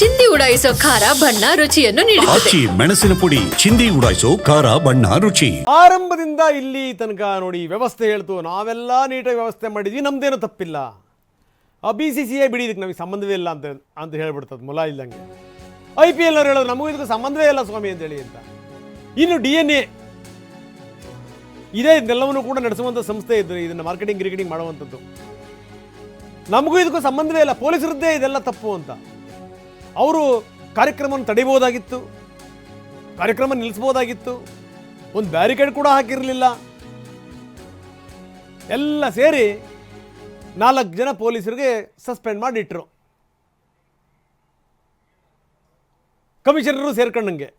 ಚಿಂದಿ ಉಡಾಯಿಸೋ ಖಾರ ಬಣ್ಣ ರುಚಿಯನ್ನು ನೀಡುತ್ತದೆ. ಆಚಿ ಮೆಣಸಿನ ಪುಡಿ ಚಿಂದಿ ಉಡಾಯಿಸೋ ಖಾರ ಬಣ್ಣ ರುಚಿ. ಆರಂಭದಿಂದ ಇಲ್ಲಿ ತನಕ ನೋಡಿ ವ್ಯವಸ್ಥೆ ಹೇಳ್ತು. ನಾವೆಲ್ಲ ನೀಟಾಗಿ ವ್ಯವಸ್ಥೆ ಮಾಡಿದ್ವಿ ನಮ್ದೇನು ತಪ್ಪಿಲ್ಲ. ಆ ಬಿ ಸಿ ಸಿ ಐ ಬಿಡಿ ಇದಕ್ಕೆ ನಮಗೆ ಸಂಬಂಧವೇ ಇಲ್ಲ ಅಂತ ಅಂತ ಹೇಳ್ಬಿಡ್ತದೆ ಮುಲ ಇಲ್ಲಂಗೆ ಐ ಪಿ ಎಲ್ ಅವ್ರು ಹೇಳೋದು ನಮಗೂ ಇದಕ್ಕೆ ಸಂಬಂಧವೇ ಇಲ್ಲ ಸ್ವಾಮಿ ಅಂತ ಹೇಳಿ ಅಂತ. ಇನ್ನು ಡಿ ಎನ್ ಎ ಇದೇ ಇದೆಲ್ಲವನ್ನು ಕೂಡ ನಡೆಸುವಂಥ ಸಂಸ್ಥೆ ಇದ್ದರು ಇದನ್ನು ಮಾರ್ಕೆಟಿಂಗ್ ಗಿರ್ಕೆಟಿಂಗ್ ಮಾಡುವಂಥದ್ದು. ನಮಗೂ ಇದಕ್ಕೂ ಸಂಬಂಧವೇ ಇಲ್ಲ ಪೊಲೀಸರದ್ದೇ ಇದೆಲ್ಲ ತಪ್ಪು ಅಂತ. ಅವರು ಕಾರ್ಯಕ್ರಮವನ್ನು ತಡಿಬೋದಾಗಿತ್ತು ಕಾರ್ಯಕ್ರಮ ನಿಲ್ಲಿಸ್ಬೋದಾಗಿತ್ತು ಒಂದು ಬ್ಯಾರಿಕೇಡ್ ಕೂಡ ಹಾಕಿರಲಿಲ್ಲ. ಎಲ್ಲ ಸೇರಿ ನಾಲ್ಕು ಜನ ಪೊಲೀಸರಿಗೆ ಸಸ್ಪೆಂಡ್ ಮಾಡಿಟ್ರು. ಕಮಿಷನರು ಸೇರ್ಕೊಂಡಂಗೆ.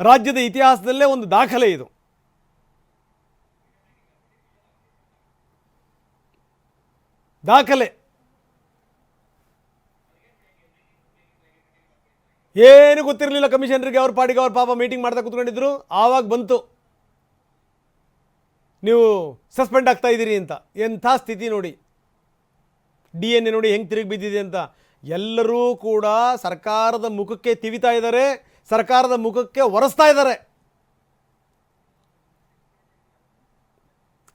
ರಾಜ್ಯದ ಇತಿಹಾಸದಲ್ಲೇ ಒಂದು ದಾಖಲೆ ಇದು. ದಾಖಲೆ. ಏನು ಗೊತ್ತಿರಲಿಲ್ಲ ಕಮಿಷನರ್ಗೆ ಅವ್ರ ಪಾಡಿಗೆ ಅವ್ರ ಪಾಪ ಮೀಟಿಂಗ್ ಮಾಡ್ತಾ ಕೂತ್ಕೊಂಡಿದ್ರು. ಆವಾಗ ಬಂತು. ನೀವು ಸಸ್ಪೆಂಡ್ ಆಗ್ತಾ ಇದ್ದೀರಿ ಅಂತ. ಎಂಥ ಸ್ಥಿತಿ ನೋಡಿ. ಡಿ ಎನ್ ಎ ನೋಡಿ ಹೆಂಗೆ ತಿರುಗಿ ಬಿದ್ದಿದೆ ಅಂತ. ಎಲ್ಲರೂ ಕೂಡ ಸರ್ಕಾರದ ಮುಖಕ್ಕೆ ತಿವಿತಾ ಇದ್ದಾರೆ. ಸರ್ಕಾರದ ಮುಖಕ್ಕೆ ಒರೆಸ್ತಾ ಇದ್ದಾರೆ.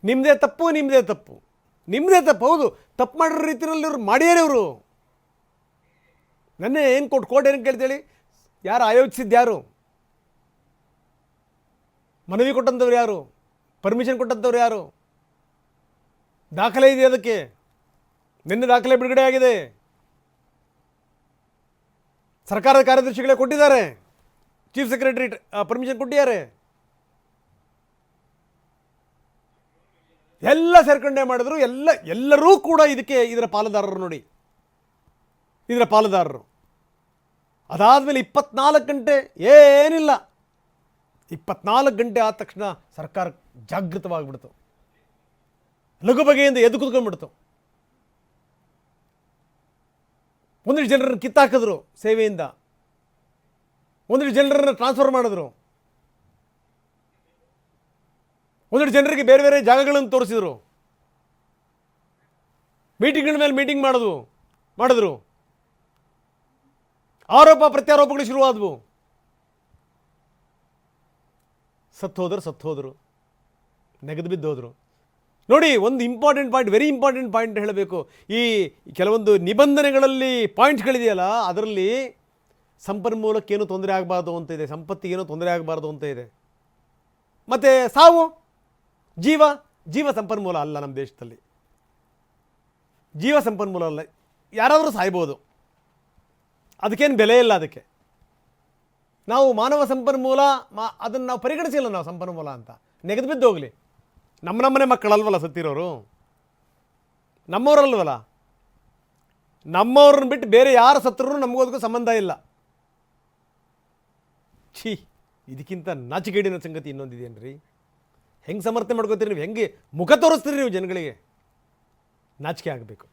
ನಿಮ್ಮದೇ ತಪ್ಪು ನಿಮ್ಮದೇ ತಪ್ಪು. ನಿಮ್ಮದೇ ತಪ್ಪು, ಹೌದು. ತಪ್ಪು ಮಾಡಿರೋ ರೀತಿಯಲ್ಲಿ ಇವ್ರು ಮಾಡ್ಯಾರೆ ಇವರು. ನನ್ನೇ ಏನು ಕೊಟ್ಟು ಕೋರ್ಟ್ ಏನು ಕೇಳ್ತೇಳಿ? ಯಾರು ಆಯೋಜಿಸಿದ್ದು ಯಾರು? ಮನವಿ ಕೊಟ್ಟಂಥವ್ರು ಯಾರು? ಪರ್ಮಿಷನ್ ಕೊಟ್ಟಂಥವ್ರು ಯಾರು? ದಾಖಲೆ ಇದೆ ಅದಕ್ಕೆ? ನಿನ್ನೆ ದಾಖಲೆ ಬಿಡುಗಡೆ ಆಗಿದೆ. ಸರ್ಕಾರದ ಕಾರ್ಯದರ್ಶಿಗಳೇ ಕೊಟ್ಟಿದ್ದಾರೆ. ಚೀಫ್ ಸೆಕ್ರೆಟರಿ ಪರ್ಮಿಷನ್ ಕೊಟ್ಟಿದ್ದಾರೆ. ಎಲ್ಲ ಸೇರ್ಕಂಡೆ ಮಾಡಿದ್ರು. ಎಲ್ಲ ಎಲ್ಲರೂ ಕೂಡ ಇದಕ್ಕೆ ಇದರ ಪಾಲುದಾರರು ನೋಡಿ. ಇದರ ಪಾಲುದಾರರು. ಅದಾದಮೇಲೆ ಇಪ್ಪತ್ನಾಲ್ಕು ಗಂಟೆ ಏನಿಲ್ಲ. ಇಪ್ಪತ್ನಾಲ್ಕು ಗಂಟೆ ಆದ ತಕ್ಷಣ ಸರ್ಕಾರ ಜಾಗೃತವಾಗಿಬಿಡ್ತು. ಲಘು ಬಗೆಯಿಂದ ಎದ್ದು ಕುತ್ಕೊಂಡ್ಬಿಡ್ತು. ಒಂದಿಷ್ಟು ಜನರನ್ನು ಕಿತ್ತಾಕಿದ್ರು ಸೇವೆಯಿಂದ. ಒಂದಿಷ್ಟು ಜನರನ್ನು ಟ್ರಾನ್ಸ್ಫರ್ ಮಾಡಿದ್ರು. ಒಂದಿಷ್ಟು ಜನರಿಗೆ ಬೇರೆ ಬೇರೆ ಜಾಗಗಳನ್ನು ತೋರಿಸಿದರು. ಮೀಟಿಂಗ್ಗಳ ಮೇಲೆ ಮೀಟಿಂಗ್ ಮಾಡೋದು, ಮಾಡಿದ್ರು. ಆರೋಪ ಪ್ರತ್ಯಾರೋಪಗಳು ಶುರುವಾದವು. ಸತ್ತು ಹೋದ್ರು ಸತ್ತು ಹೋದರು ನೆಗೆದು ಬಿದ್ದೋದ್ರು. ನೋಡಿ, ಒಂದು important point very important point ಹೇಳಬೇಕು. ಈ ಕೆಲವೊಂದು ನಿಬಂಧನೆಗಳಲ್ಲಿ ಪಾಯಿಂಟ್ಸ್ಗಳಿದೆಯಲ್ಲ ಅದರಲ್ಲಿ ಸಂಪನ್ಮೂಲಕ್ಕೇನು ತೊಂದರೆ ಆಗಬಾರ್ದು ಅಂತ ಇದೆ, ಸಂಪತ್ತಿಗೇನು ತೊಂದರೆ ಆಗಬಾರ್ದು ಅಂತ ಇದೆ. ಮತ್ತು ಸಾವು? ಜೀವ? ಜೀವ ಸಂಪನ್ಮೂಲ ಅಲ್ಲ ನಮ್ಮ ದೇಶದಲ್ಲಿ. ಜೀವ ಸಂಪನ್ಮೂಲ ಅಲ್ಲ. ಯಾರಾದರೂ ಸಾಯ್ಬೋದು. ಅದಕ್ಕೇನು ಬೆಲೆ ಇಲ್ಲ ಅದಕ್ಕೆ. ನಾವು ಮಾನವ ಸಂಪನ್ಮೂಲ, ಮಾ ಅದನ್ನು ನಾವು ಪರಿಗಣಿಸಿಲ್ಲ ನಾವು ಸಂಪನ್ಮೂಲ ಅಂತ. ನೆಗೆದು ಬಿದ್ದು ಹೋಗಲಿ. ನಮ್ಮ ನಮ್ಮನೆ ಮಕ್ಕಳಲ್ವಲ್ಲ ಸತ್ತಿರೋರು? ನಮ್ಮವರಲ್ವಲ್ಲ? ನಮ್ಮವ್ರನ್ನ ಬಿಟ್ಟು ಬೇರೆ ಯಾರು ಸತ್ತರೂ ನಮಗೋದಕ್ಕೂ ಸಂಬಂಧ ಇಲ್ಲ. ಛೀ, ಇದಕ್ಕಿಂತ ನಾಚಿಗೇಡಿನ ಸಂಗತಿ ಇನ್ನೊಂದಿದೆಯೇನ್ರಿ ಹೆಂಗೆ ಸಮರ್ಥನೆ ಮಾಡ್ಕೋತೀರಿ ನೀವು? ಹೆಂಗೆ ಮುಖ ತೋರಿಸ್ತೀರಿ ನೀವು ಜನಗಳಿಗೆ? ನಾಚಿಕೆ ಆಗಬೇಕು.